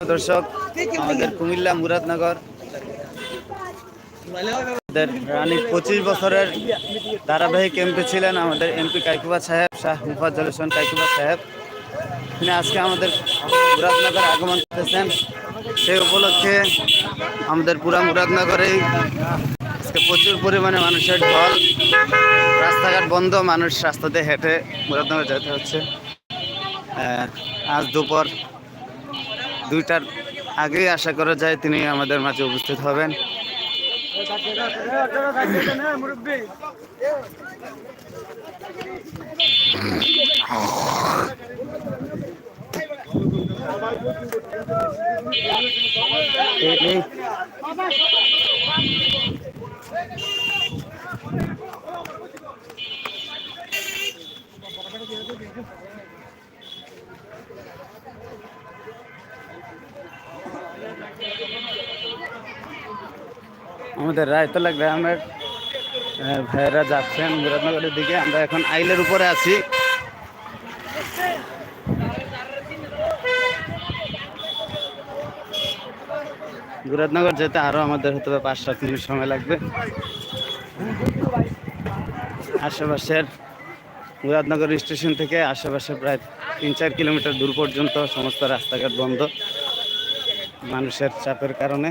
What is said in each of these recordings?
দর্শক, আমাদের কুমিল্লা মুরাদনগর। আমাদের রানী পঁচিশ বছরের ধারাবাহিক এমপি ছিলেন আমাদের এমপি কাইকুবা সাহেব, শাহ মুফাজ্জল হোসেন কাইকুবা সাহেব। তিনি আজকে আমাদের মুরাদনগর আগমন করতেছেন। সেই উপলক্ষে আমাদের পুরা মুরাদনগরে আজকে প্রচুর পরিমাণে মানুষের ঢল, রাস্তাঘাট বন্ধ, মানুষ রাস্তাতে হেঁটে মুরাদনগর যেতে হচ্ছে। আজ দুপুর দুইটার আগেই আশা করা যায় তিনি আমাদের মাঝে উপস্থিত হবেন। এই- এই আমাদের রায়তলা গ্রামের ভাইয়েরা যাচ্ছেন মুরাদনগরের দিকে। আমরা এখন আইলের উপরে আছি। মুরাদনগর যেতে আরও আমাদের হতে হবে পাঁচ সাত মিনিট সময় লাগবে। আশেপাশের মুরাদনগর স্টেশন থেকে আশেপাশে প্রায় তিন চার কিলোমিটার দূর পর্যন্ত সমস্ত রাস্তাঘাট বন্ধ। মানুষের চাপের কারণে।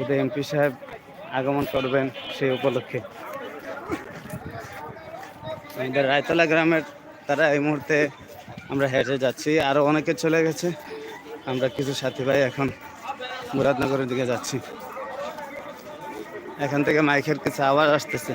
শুধু এমপি সাহেব আগমন করবেন সেই উপলক্ষে। আমাদের রায়তলা গ্রামের তারা এই মুহূর্তে আমরা হেঁটে যাচ্ছি আরও অনেকে চলে গেছে। আমরা কিছু সাথী ভাই এখন মুরাদনগরের দিকে যাচ্ছি। এখান থেকে মাইকের কিছু আওয়াজ আসতেছে।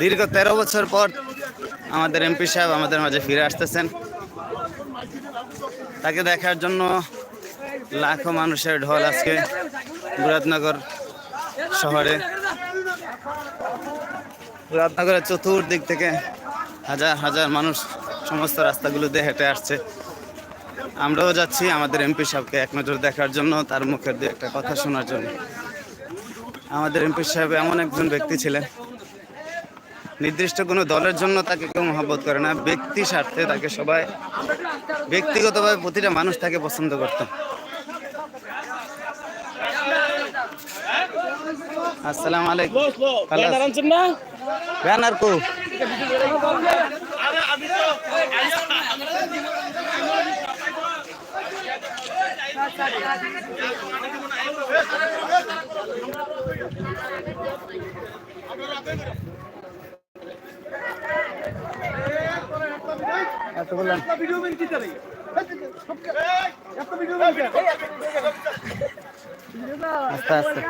দীর্ঘ তেরো বছর পর আমাদের এমপি সাহেব আমাদের মাঝে ফিরে আসতেছেন। তাকে দেখার জন্য লাখো মানুষের ঢল আজকে মুরাদনগর শহরে। মুরাদনগরের চতুর্দিক থেকে হাজার হাজার মানুষ সমস্ত রাস্তাগুলো দিয়ে হেঁটে আসছে। আমরাও যাচ্ছি আমাদের এমপি সাহেবকে এক নজর দেখার জন্য, তার মুখের দিয়ে একটা কথা শোনার জন্য। আমাদের এমপি সাহেব এমন একজন ব্যক্তি ছিলেন, নির্দিষ্ট কোনো দলের জন্য তাকে কেউ মহব্বত করে না, ব্যক্তি স্বার্থে তাকে সবাই, ব্যক্তিগতভাবে প্রতিটা মানুষ তাকে পছন্দ করত। আসসালামু আলাইকুম। ভালো আছেন? ব্যানার কো? আস্তে আস্তে।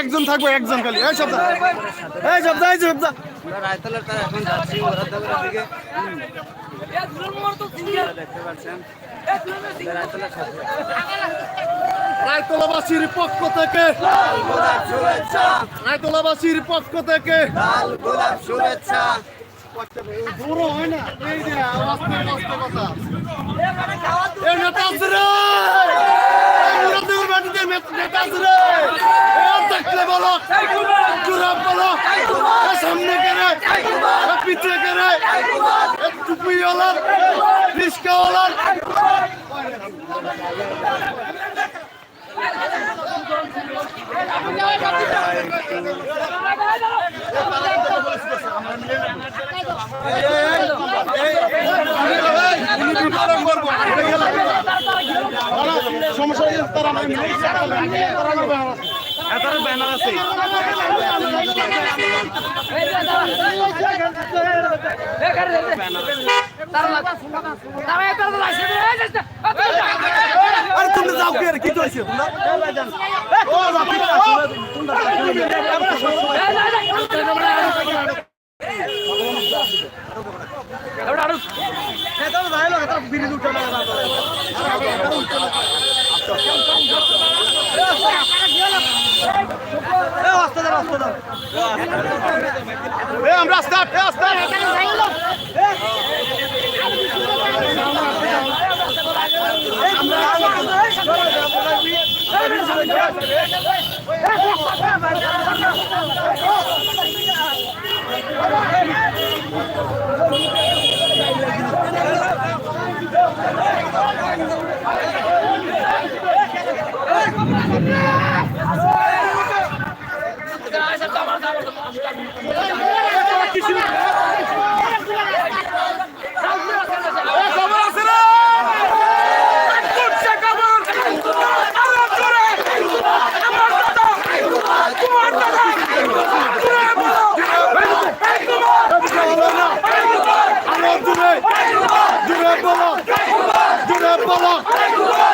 একজন থাকবে একজন খালি এই সপ্তাহ এই সপ্তাহ এই আমরা রায়তলার তারা এখন যাচ্ছি মুরাদনগরের দিকে আপনারা দেখতে পাচ্ছেন রায়তলার সাথে। রায়তলাবাসীর পক্ষ থেকে রায়তলাবাসীর পক্ষ থেকে লাল গোলাপ শুভেচ্ছা। বড় হয় না? এই যে আস্তে আস্তে কথা। এই নেতা আছে রে! নেতা- আছে রে! বলো এই টুপিওয়ালার রিস্কাওয়ালার সমস্যা তারা আরে তুমি যাও কি আর কি কইছো তোমরা? যাই না উঠে দাও রাস্তা দাও এ আমরা স্টার্ট এ স্টার্ট খবর আছে রে আমার দূরে দূরে বলো দূরে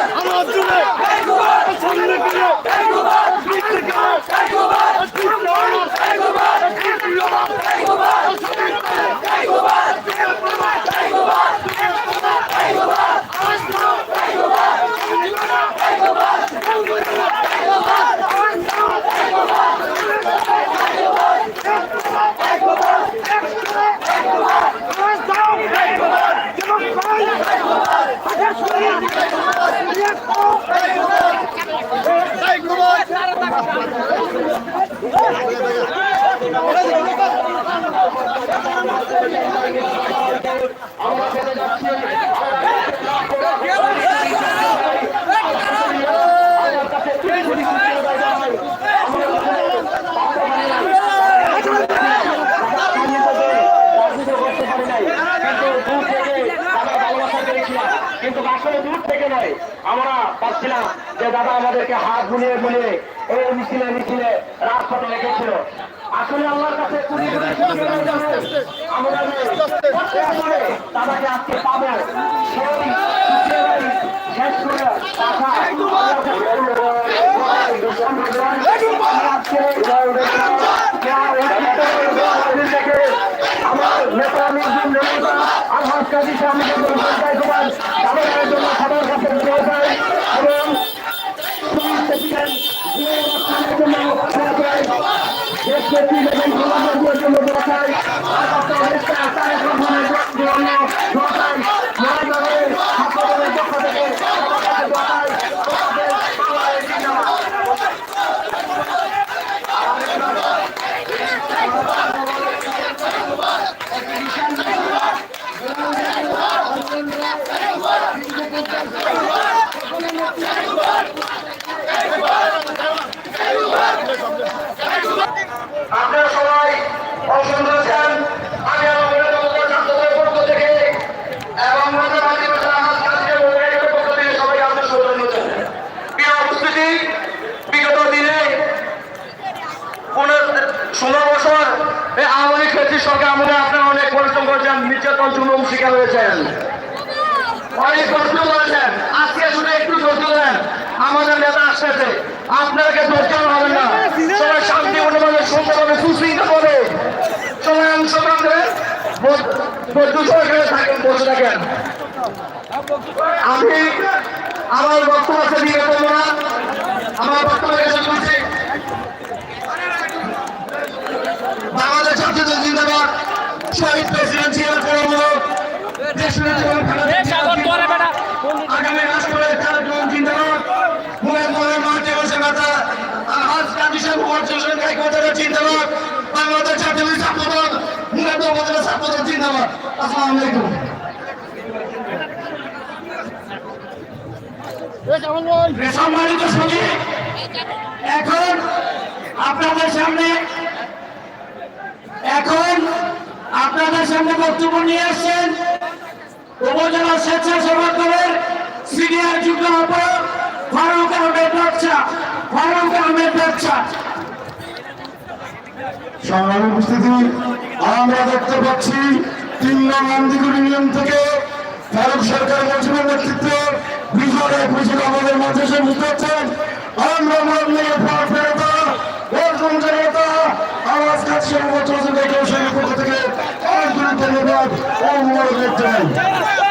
নয় আমরা পাচ্ছিলাম যে দাদা আমাদেরকে হাত বুলিয়ে বুলিয়ে এই মিছিলে মিছিলে রাজপথে রেখেছিল। আসলে আল্লাহর কাছে। আমরা দাদাকে আজকে পাবো। সেই শেষ করে কথা আমার নেতা মির্জুম নেতা আলহাজ কাজী স্বামীকে পঞ্চায়েত কুমার তাদের জন্য সবার কাছে বিদায় চাই। এবং পুলিশ প্রেসিডেন্ট জিয়াউর রহমানের জন্য দোয়া চাই। দেশ নেত্রী বেগম খালেদা জিয়ার জন্য দোয়া চাই। আর ডক্টর রেস্তা তারেক রহমানের জন্য দোয়া চাই। মহানগরের ছাত্রদলের পক্ষ থেকে সবার কাছে দোয়া চাই। তোমাদের বাংলাদেশ জিন্দাবাদ। আপনারা সবাই অংশগ্রহণ করেছেন আমি আমার মহিলা ছাত্রদের পক্ষ থেকে এবং মহিলা মাতৃভাষা আমার কাছে মহিলাদের পক্ষ থেকে সবাই আপনার সৌজন্য প্রিয় উপস্থিতি বিগত দিনে ষোলো বছর এই আওয়ামী লীগ ফেসিস সরকার আমলে আপনারা অনেক পরিশ্রম করেছেন নির্যাতন জুলুম শিকার হয়েছেন অনেক কষ্ট করেছেন আজকে শুধু একটু ধৈর্য দেন আমাদের নেতা আপনাকে ধৈর্য হবে না। সবাই শান্তিপূর্ণভাবে সুন্দরভাবে সুশৃঙ্খল করে সবাই অংশগ্রহণ করেন বন্ধু সরকারে থাকেন, বসে থাকেন। আমি আমার বক্তব্য আছে বিগত না আমার বক্তব্য এসে করছি বাংলাদেশ জিন্দাবাদ। শহীদ প্রেসিডেন্ট জিয়াউর রহমান দেশের জীবন আগামী রাষ্ট্রের কার্যক্রম জিন্দাবাদ মুয়ের মুয়ের মাঠে বসে কথা আজ এখন আপনাদের সামনে, এখন আপনাদের সামনে বক্তব্য নিয়ে আসছেন উপজেলা স্বেচ্ছাসেবক দলের সিনিয়র যুগ্ম আহ্বায়ক ফারুক আহমেদ ফারুক আহমেদ সংগ্রামী উপস্থিতি আমরা দেখতে পাচ্ছি তিন নং থেকে ফারুক সরকার মজুরের নেতৃত্বে বিজয় পুজো আমাদের মাঝে এসে বুঝতে পারছেন। আমরা আওয়াজ কাছে বছর দেখে সেই পক্ষ থেকে অনেক ধন্যবাদ ও মোবাইলের জন্য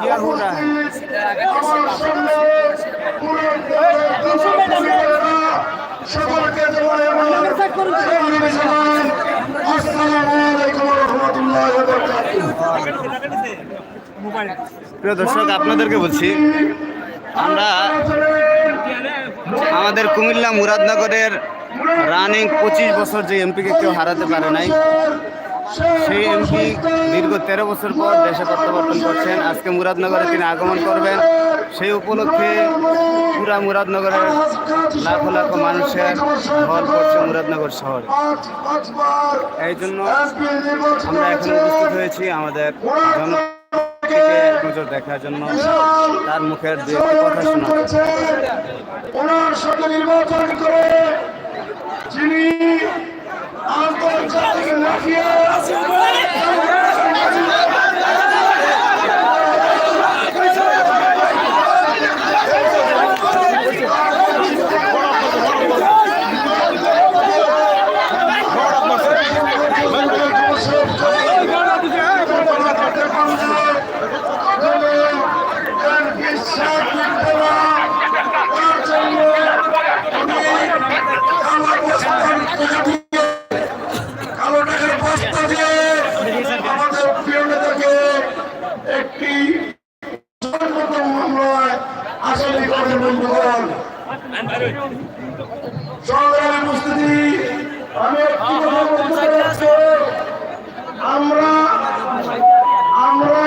রাহমাতুল্লাহি ওয়া বারাকাতুহু প্রিয় দর্শক আপনাদেরকে বলছি আমরা আমাদের কুমিল্লা মুরাদনগরের রানিং পঁচিশ বছর যে এমপিকে কেউ হারাতে পারে নাই সেই এমপি দীর্ঘ তেরো বছর পর দেশে প্রত্যাবর্তন করছেন। আজকে মুরাদনগরে তিনি আগমন করবেন। সেই উপলক্ষে পুরা মুরাদনগরের লাখো লাখো মানুষের ঢল পড়ছে মুরাদনগর শহরে। এই জন্য আমরা এখন উপস্থিত হয়েছি আমাদের জনতাকে নজর দেখার জন্য। তার মুখের দু কথা শোনা ওনার সাথে নির্বাচন করে যিনি আন্তর্জাতিক মাফিয়া কালো একটি মামলায় আসামি করে বন্ধুগণ। সংগ্রামী উপস্থিতি, আমি আমরা আমরা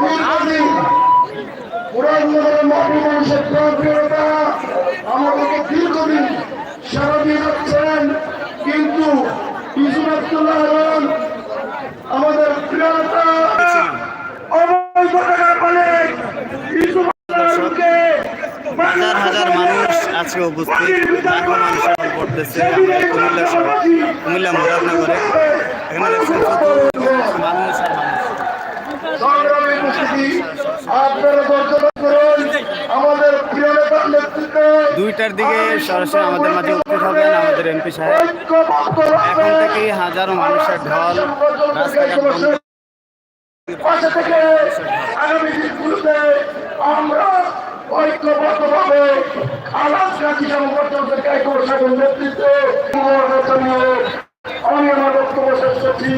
দীর্ঘদিন পুরানগরের মাটি মানুষের প্রিয়তা আমাদেরকে দীর্ঘদিন সারা দিয়ে যাচ্ছেন, কিন্তু ইসুফ আব্দুল্লাহ রহমান আমাদের প্রিয়তা অবৈধ টাকার মালিক ইসুফ আব্দুল্লাহকে হাজার হাজার মানুষ আজকে উপস্থিত লাখো পড়তেছে কুমিল্লা শহর কুমিল্লা মুরাদনগরে এখানে দেখছেন মানুষ আর দুইটার দিকে সরাসরি আমাদের মাঝে উপস্থিত হবেন আমাদের এমপি সাহেব। এখন থেকেই হাজারো মানুষের ঢল রাস্তাঘাট বন্ধ। থেকে আগামী দিনগুলোতে আমরা ঐক্যবদ্ধভাবে খালাস গাজী সমর্থকদেরকে একসাথে নেতৃত্বে আমি আমার বক্তব্য শেষ করছি।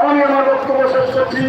আমি আমার বক্তব্য শেষ করছি।